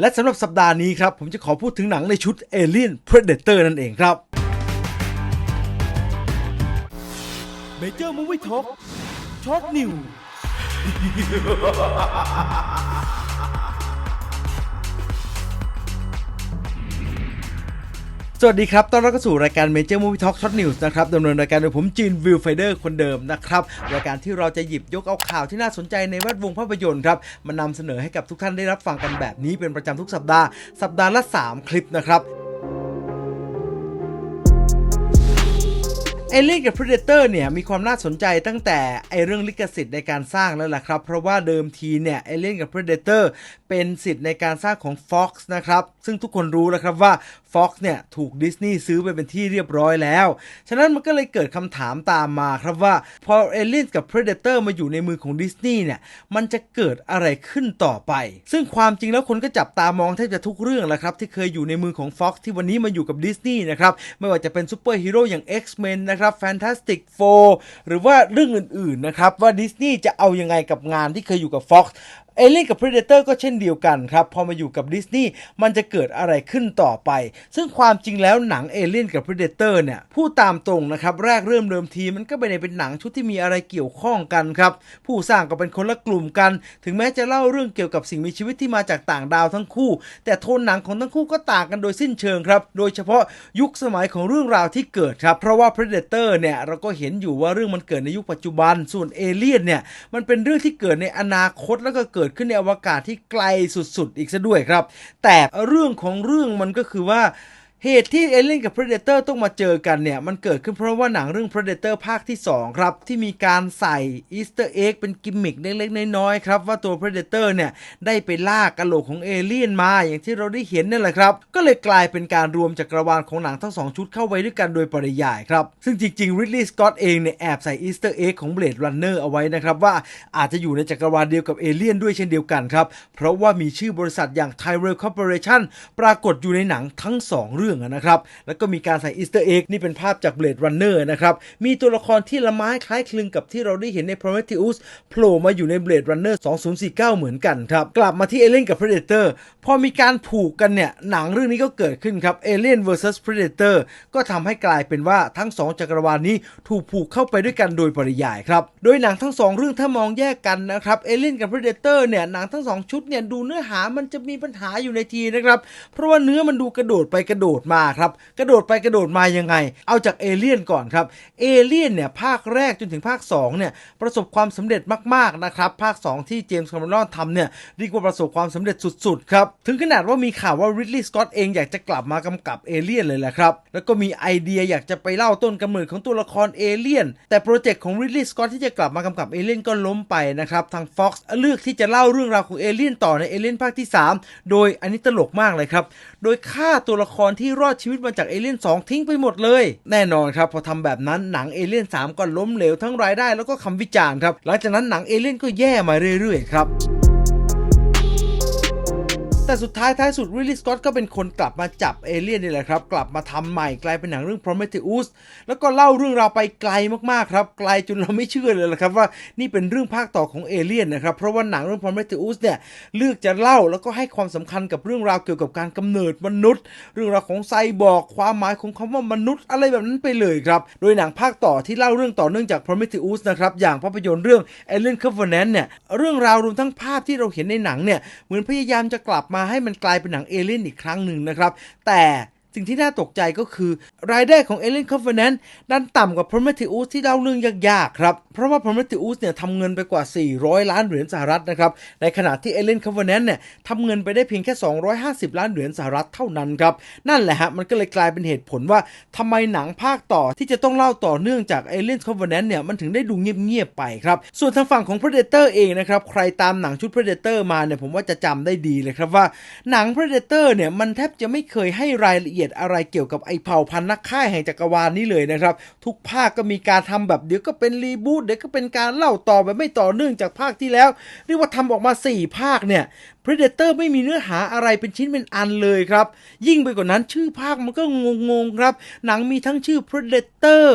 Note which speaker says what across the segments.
Speaker 1: และสำหรับสัปดาห์นี้ครับผมจะขอพูดถึงหนังในชุด Alien Predator นั่นเองครับ Major Movie Talk ช็อ สวัสดีครับ ต้อนรับเข้าสู่รายการ Major Movie Talk Short News นะครับดำเนินรายการโดยผมจีนวิวไฟเดอร์คนเดิมนะครับ รายการที่เราจะหยิบยกเอาข่าวที่น่าสนใจในแวดวงภาพยนตร์ครับ มานำเสนอให้กับทุกท่านได้รับฟังกันแบบนี้เป็นประจำทุกสัปดาห์ สัปดาห์ละ 3 คลิปนะครับเอเลี่ยนกับ Predator เนี่ยมีความน่าสนใจตั้งแต่ไอเรื่องลิขสิทธิ์ในการสร้างแล้วล่ะครับ เพราะว่าเดิมทีเนี่ยเอเลี่ยนกับ Predator เป็นสิทธิ์ในการสร้างของ Fox นะครับ ซึ่งทุกคนรู้แล้วครับว่า Fox เนี่ยถูกดิสนีย์ซื้อไปเป็นที่เรียบร้อยแล้ว ฉะนั้นมันก็เลยเกิดคำถามตามมาครับว่า พอเอเลี่ยนกับ Predator มาอยู่ในมือของดิสนีย์เนี่ย มันจะเกิดอะไรขึ้นต่อไป ซึ่งความจริงแล้วคนก็จับตามองแทบจะทุกเรื่องแหละครับ ที่เคยอยู่ในมือของ Fox ที่วันนี้มาอยู่กับดิสนีย์นะครับ ไม่ว่าจะเป็นซูเปอร์ฮีโร่อย่าง X-Men นะครับ Fantastic Four หรือว่าเรื่องอื่นๆนะครับว่าดิสนีย์จะเอายังไงกับงานที่เคยอยู่กับ Fox เอเลี่ยนกับ Predator ก็เช่นเดียวกันครับ พอมาอยู่กับดิสนีย์มันจะเกิดอะไรขึ้นต่อไป ซึ่งความจริงแล้วหนังเอเลี่ยนกับ Predator เนี่ยพูดตามตรงนะครับ แรกเริ่มเดิมทีมันก็ไม่ได้เป็นหนังชุดที่มีอะไรเกี่ยวข้องกันครับ ผู้สร้างก็เป็นคนละกลุ่มกัน ถึงแม้จะเล่าเรื่องเกี่ยวกับสิ่งมีชีวิตที่มาจากต่างดาวทั้งคู่ แต่โทนหนังของทั้งคู่ก็ต่างกันโดยสิ้นเชิงครับ โดยเฉพาะยุคสมัยของเรื่องราวที่เกิดครับ เพราะว่า Predator เนี่ยเราก็เห็นอยู่ว่าเรื่องมันเกิดในยุคปัจจุบัน ส่วนเอเลี่ยนเนี่ยมันเป็นเรื่องที่เกิดในอนาคตแล้วก็เกิดขึ้นในอวกาศที่ไกลสุดๆ อีกซะด้วยครับ แต่เรื่องของเรื่องมันก็คือว่า เหตุที่เอเลี่ยนกับ Predator ต้องมาเจอกันเนี่ย มันเกิดขึ้นเพราะว่าหนังเรื่อง Predator ภาคที่ 2 ครับ ที่มีการใส่อีสเตอร์เอ็กเป็นกิมมิคเล็กๆ น้อยๆ ครับ ว่าตัว Predator เนี่ย ได้ไปลากกระโหลกของเอเลี่ยนมา อย่างที่เราได้เห็นนั่นแหละครับ ก็เลยกลายเป็นการรวมจักรวาลของหนังทั้ง2ชุดเข้าไว้ด้วยกันโดยปริยายครับ ซึ่งจริงๆ Ridley Scott เองเนี่ยแอบใส่อีสเตอร์เอ็กของ Blade Runner เอาไว้นะครับว่าอาจจะอยู่ในจักรวาลเดียวกับเอเลี่ยนด้วยเช่นเดียวกันครับเพราะว่ามีชื่อบริษัทอย่าง Tyrell Corporation ปรากฏอยู่ในหนังทั้งสองเรื่องอะนะครับ แล้วก็มีการใส่อีสเตอร์เอ็กนี่เป็นภาพจาก Blade Runner นะครับ มีตัวละครที่ละไม้คล้ายคลึงกับที่เราได้เห็นใน Prometheus โผล่มาอยู่ใน Blade Runner 2049 เหมือนกันครับ กลับมาที่ Alien กับ Predator พอมีการผูกกันเนี่ย หนังเรื่องนี้ก็เกิดขึ้นครับ Alien vs Predator ก็ทำให้กลายเป็นว่าทั้ง2จักรวาลนี้ถูกผูกเข้าไปด้วยกันโดยปริยายครับ โดยหนังทั้ง2เรื่องถ้ามองแยกกันนะครับ Alien กับ Predator เนี่ย หนังทั้ง2ชุดเนี่ยดูเนื้อหามันจะมีปัญหาอยู่ในทีนะครับ เพราะว่าเนื้อมันดูกระโดดไปกระโดดมาครับ กระโดดไปกระโดดมายังไง เอาจากเอเลี่ยนก่อนครับ เอเลี่ยนเนี่ยภาคแรกจนถึงภาค2เนี่ยประสบความสำเร็จมากๆนะครับ ภาค 2 ที่เจมส์คาเมอนทำเนี่ยเรียกว่าประสบความสำเร็จสุดๆครับ ถึงขนาดว่ามีข่าวว่าริดลีย์สกอตเองอยากจะกลับมากำกับเอเลี่ยนเลยแหละครับ แล้วก็มีไอเดียอยากจะไปเล่าต้นกำเนิดของตัวละครเอเลี่ยนแต่โปรเจกต์ของริดลีย์สกอตที่จะกลับมากำกับเอเลี่ยนก็ล้มไปนะครับทาง Fox เลือกที่จะเล่าเรื่องราวของเอเลี่ยนต่อในเอเลี่ยนภาคที่ 3 โดยอันนี้ตลกมากเลยครับโดยฆ่าตัวละครที่รอดชีวิตมาจากเอเลี่ยน2 ทิ้งไปหมดเลย แน่นอนครับพอทำแบบนั้นหนังเอเลี่ยน3 ก็ล้มเหลวทั้งรายได้แล้วก็คำวิจารณ์ครับ หลังจากนั้นหนังเอเลี่ยนก็แย่มาเรื่อยๆครับ แต่สุดท้ายท้ายสุดริลลี่สกอตก็เป็นคนกลับมาจับเอเลี่ยนนี่แหละครับ กลับมาทำใหม่กลายเป็นหนังเรื่อง Prometheus แล้วก็เล่าเรื่องราวไปไกลมากๆครับ ไกลจนเราไม่เชื่อเลยละครับว่านี่เป็นเรื่องภาคต่อของเอเลี่ยนนะครับ เพราะว่าหนังเรื่อง Prometheus เนี่ยเลือกจะเล่าแล้วก็ให้ความสำคัญกับเรื่องราวเกี่ยวกับการกำเนิดมนุษย์ เรื่องราวของไซบอร์กความหมายของคำว่ามนุษย์อะไรแบบนั้นไปเลยครับโดยหนังภาคต่อที่เล่าเรื่องต่อเนื่องจาก Prometheus นะครับอย่างภาพยนตร์เรื่อง Alien Covenant เนี่ยเรื่องราวรวมทั้งภาพที่เราเห็นในหนังเนี่ยเหมือนพยายามจะกลับมาาให้มันกลายเป็นหนังเอเลี่ยนอีกครั้งหนึ่งนะครับ แต่ สิ่งที่น่าตกใจก็คือ รายได้ของ Alien Covenant ดันต่ำกว่า Prometheus ที่เล่าเรื่องยากๆครับ เพราะว่า Prometheus เนี่ยทำเงินไปกว่า 400 ล้านเหรียญสหรัฐนะครับ ในขณะที่ Alien Covenant เนี่ยทำเงินไปได้เพียงแค่ 250 ล้านเหรียญสหรัฐเท่านั้นครับ นั่นแหละฮะ มันก็เลยกลายเป็นเหตุผลว่าทำไมหนังภาคต่อที่จะต้องเล่าต่อเนื่องจาก Alien Covenant เนี่ยมันถึงได้ดูเงียบๆไปครับ ส่วนทางฝั่งของ Predator เองนะครับ ใครตามหนังชุด Predator มาเนี่ยผมว่าจะจำได้ดีเลยครับว่าหนัง Predator เนี่ยมันแทบจะไม่เคยให้รายละเอียดอะไรเกี่ยวกับไอ้เผ่าพันธุ์นักฆ่าแห่งจักรวาลนี้เลยนะครับ ทุกภาคก็มีการทำแบบเดี๋ยวก็เป็นรีบูตเดี๋ยวก็เป็นการเล่าต่อแบบไม่ต่อเนื่องจากภาคที่แล้ว เรียกว่าทำออกมา 4 ภาคเนี่ย Predator ไม่มีเนื้อหาอะไรเป็นชิ้นเป็นอันเลยครับ ยิ่งไปกว่านั้นชื่อภาคมันก็งงๆครับ หนังมีทั้งชื่อ Predator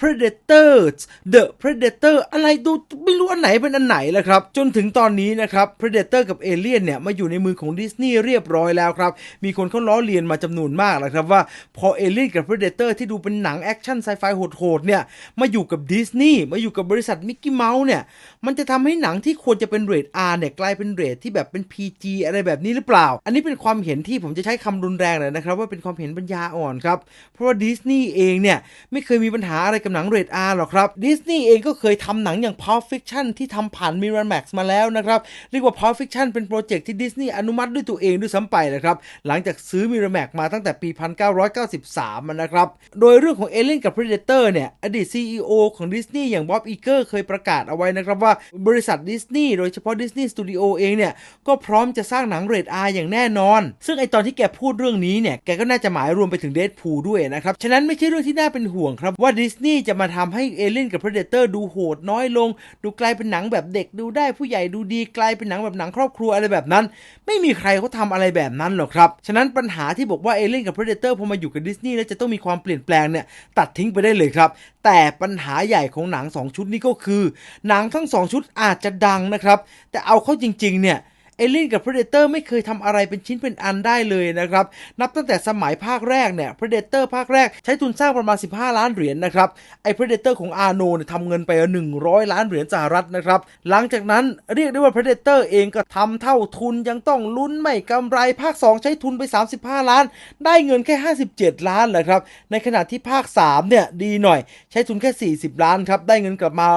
Speaker 1: Predators The Predator อะไรดูไม่รู้อันไหนเป็นอันไหนแล้วครับ จนถึงตอนนี้นะครับ Predator กับ Alien เนี่ยมาอยู่ในมือของดิสนีย์เรียบร้อยแล้วครับ มีคนเขาล้อเลียนมาจำนวนมากแล้วครับว่าพอ Alien กับ Predator ที่ดูเป็นหนังแอคชั่นไซไฟโหดๆเนี่ยมาอยู่กับดิสนีย์มาอยู่กับบริษัทมิกกี้เมาส์เนี่ยมันจะทำให้หนังที่ควรจะเป็นเรท R เนี่ยกลายเป็นเรทที่แบบเป็น PG อะไรแบบนี้หรือเปล่า อันนี้เป็นความเห็นที่ผมจะใช้คำรุนแรงเลยนะครับว่าเป็นความเห็นปัญญาอ่อนครับเพราะว่าดิสนีย์เองเนี่ยไม่เคยมีปัญหาอะไรกับหนังเรท R หรอกครับดิสนีย์เองก็เคยทำหนังอย่าง Pulp Fiction ที่ทำผ่าน Miramax มาแล้วนะครับเรียกว่า Pulp Fiction เป็นโปรเจกต์ที่ดิสนีย์อนุมัติด้วยตัวเองด้วยซ้ำไปนะครับหลังจากซื้อ Miramax มาตั้งแต่ปี1993 นะครับ โดยเรื่องของ Alien กับ Predator เนี่ย อดีต CEO ของดิสนีย์อย่างบ๊อบอีเกอร์เคยประกาศเอาไว้นะครับว่าบริษัทดิสนีย์โดยเฉพาะดิสนีย์สตูดิโอเองเนี่ย ก็พร้อมจะสร้างหนังเรท R อย่างแน่นอน ซึ่งไอตอนที่แกพูดเรื่องนี้เนี่ย แกก็น่าจะหมายรวมไปถึงเด p พูด้วยนะครับ ฉะนั้นไม่ใช่เรื่องที่น่าเป็นห่วงครับว่าดิสนีย์จะมาทำให้ Alien กับ Predator ดูโหดน้อยลง ดูกลายเป็นหนังแบบเด็กดูได้ผู้ใหญ่ดูดีกลายเป็นหนังแบบหนังครอบครัวอะไรแบบนั้น ไม่มีใครเขาทำอะไรแบบนั้นหรอกครับ ฉะนั้นปัญหาที่บอกว่า Alien กับ Predator พอมาอยู่กับดิสนีย์แล้วจะต้องมีความเปลี่ยนแปลงเนี่ยตัดทิ้งไปได้เลยครับ แต่ปัญหาใหญ่ของหนัง 2 ชุดนี้ก็คือ หนังทั้ง 2 ชุดอาจจะดังนะครับ แต่เอาเข้าจริงๆเนี่ย เอเลี่ยนกับ Predator ไม่เคยทำอะไรเป็นชิ้นเป็นอันได้เลยนะครับ นับตั้งแต่สมัยภาคแรกเนี่ย Predator ภาคแรกใช้ทุนสร้างประมาณ 15 ล้านเหรียญนะครับ ไอ้ Predator ของอาโนเนี่ยทำเงินไป 100 ล้านเหรียญสหรัฐนะครับ หลังจากนั้นเรียกได้ว่า Predator เองก็ทำเท่าทุนยังต้องลุ้นไม่กำไรภาค 2 ใช้ทุนไป 35 ล้าน ได้เงินแค่ 57 ล้านแหละครับ ในขณะที่ภาค 3 เนี่ยดีหน่อย ใช้ทุนแค่ 40 ล้านครับได้เงินกลับมา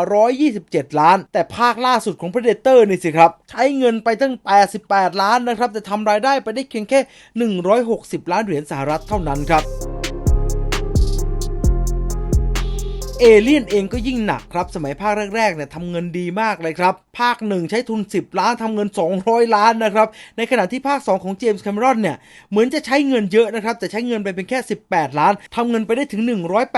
Speaker 1: 127 ล้าน แต่ภาคล่าสุดของ Predator นี่สิครับใช้เงินไปตั้ง88 ล้านนะครับแต่ทำรายได้ไปได้เพียงแค่ 160 ล้านเหรียญสหรัฐเท่านั้นครับ เอเลียนเองก็ยิ่งหนักครับ สมัยภาคแรกๆเนี่ยทำเงินดีมากเลยครับ ภาคหนึ่งใช้ทุน 10 ล้านทำเงิน 200 ล้านนะครับ ในขณะที่ภาค 2 ของเจมส์แคมรอนเนี่ย เหมือนจะใช้เงินเยอะนะครับ แต่ใช้เงินไปเป็นแค่ 18 ล้านทำเงินไปได้ถึง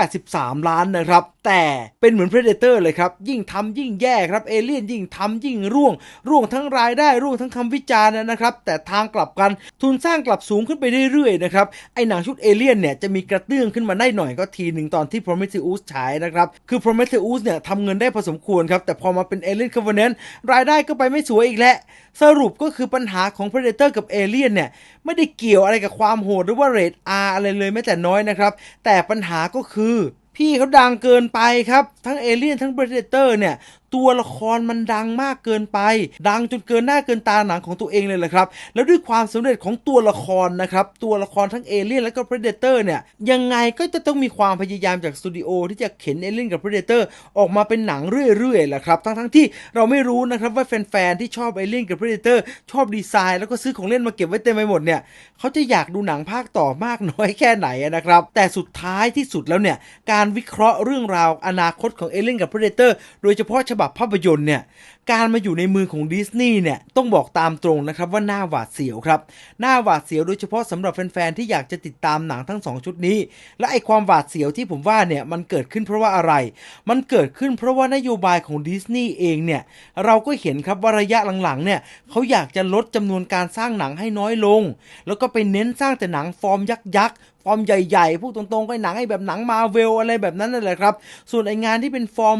Speaker 1: 183 ล้านนะครับ แต่เป็นเหมือน Predator เลยครับ ยิ่งทำยิ่งแย่ครับเอเลียนยิ่งทำยิ่งร่วง ร่วงทั้งรายได้ร่วงทั้งคำวิจารณ์นะครับ แต่ทางกลับกันทุนสร้างกลับสูงขึ้นไปเรื่อยๆนะครับไอหนังชุดเอเลียนเนี่ยจะมีกระเตื้องขึ้นมาได้หน่อยก็ทีหนึ่งตอนที่ Prometheus ฉายนะครับ คือ Prometheus เนี่ยทำเงินได้พอสมควรครับ แต่พอมาเป็น Alien Covenant รายได้ก็ไปไม่สวยอีกแล้ว สรุปก็คือปัญหาของ Predator กับ Alien เนี่ย ไม่ได้เกี่ยวอะไรกับความโหดหรือว่าเรท R อะไรเลยแม้แต่น้อยนะครับ แต่ปัญหาก็คือพี่เขาดังเกินไปครับ ทั้งเอเลี่ยนทั้ง Predator เนี่ยตัวละครมันดังมากเกินไป ดังจนเกินหน้าเกินตาหนังของตัวเองเลยแหละครับ แล้วด้วยความสำเร็จของตัวละครนะครับ ตัวละครทั้งเอเลี่ยนและก็ Predator เนี่ย ยังไงก็จะต้องมีความพยายามจากสตูดิโอที่จะเข็นเอเลี่ยนกับ Predator ออกมาเป็นหนังเรื่อยๆแหละครับ ทั้งๆที่เราไม่รู้นะครับว่าแฟนๆที่ชอบเอเลี่ยนกับ Predator ชอบดีไซน์แล้วก็ซื้อของเล่นมาเก็บไว้เต็มไปหมดเนี่ยเขาจะอยากดูหนังภาคต่อมากน้อยแค่ไหนนะครับ แต่สุดท้ายที่สุดแล้วเนี่ยการวิเคราะห์เรื่องราวอนาคตของเอเลี่ยนกับ Predator โดยเฉพาะฉบับภาพยนตร์เนี่ยการมาอยู่ในมือของดิสนีย์เนี่ยต้องบอกตามตรงนะครับว่าหน้าหวาดเสียวครับหน้าหวาดเสียวโดยเฉพาะสำหรับแฟนๆที่อยากจะติดตามหนังทั้งสองชุดนี้ และไอความหวาดเสียวที่ผมว่าเนี่ยมันเกิดขึ้นเพราะว่าอะไร มันเกิดขึ้นเพราะว่านโยบายของดิสนีย์เองเนี่ยเราก็เห็นครับว่าระยะหลังๆเนี่ยเขาอยากจะลดจำนวนการสร้างหนังให้น้อยลง แล้วก็ไปเน้นสร้างแต่หนังฟอร์มยักษ์ อร์มใหญ่ๆ พูดตรงๆก็หนังไอ้แบบหนังมาเวลอะไรแบบนั้นนั่นแหละครับ ส่วนไอ้งานที่เป็นฟอร์ม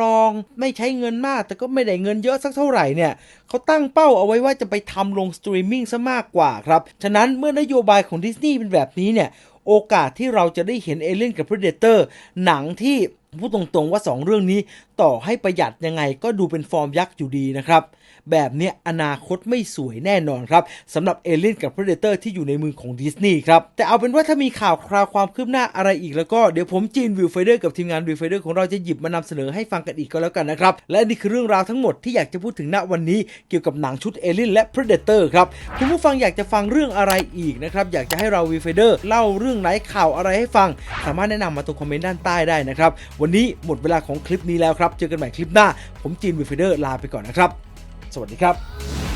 Speaker 1: รองๆ ไม่ใช้เงินมาก แต่ก็ไม่ได้เงินเยอะสักเท่าไหร่เนี่ยเขาตั้งเป้าเอาไว้ว่าจะไปทำลงสตรีมมิ่งซะมากกว่าครับ ฉะนั้นเมื่อนโยบายของดิสนีย์เป็นแบบนี้เนี่ยโอกาสที่เราจะได้เห็นเอเลี่ยนกับ Predator หนังที่พูดตรงๆว่า 2 เรื่องนี้ต่อให้ประหยัดยังไงก็ดูเป็นฟอร์มยักษ์อยู่ดีนะครับ แบบเนี้ยอนาคตไม่สวยแน่นอนครับสำหรับเอเลี่ยนกับ Predator ที่อยู่ในมือของดิสนีย์ครับ แต่เอาเป็นว่าถ้ามีข่าวคราวความคืบหน้าอะไรอีกแล้วก็เดี๋ยวผมจีนวิวไฟเดอร์กับทีมงานวิวไฟเดอร์ของเราจะหยิบมานำเสนอให้ฟังกันอีกก็แล้วกันนะครับ และนี่คือเรื่องราวทั้งหมดที่อยากจะพูดถึงณวันนี้เกี่ยวกับหนังชุดเอเลี่ยนและ Predator ครับคุณผู้ฟังอยากจะฟังเรื่องอะไรอีกนะครับอยากจะให้เราวิวไฟเดอร์เล่าเรื่องไหนข่าวอะไรให้ฟัง สามารถแนะนำมาตรงคอมเมนต์ด้านใต้ได้นะครับวันนี้หมดเวลาของคลิปนี้แล้วครับเจอกันใหม่คลิปหน้า ผมจีนวิวไฟเดอร์ลาไปก่อนนะครับ วัสดีครับ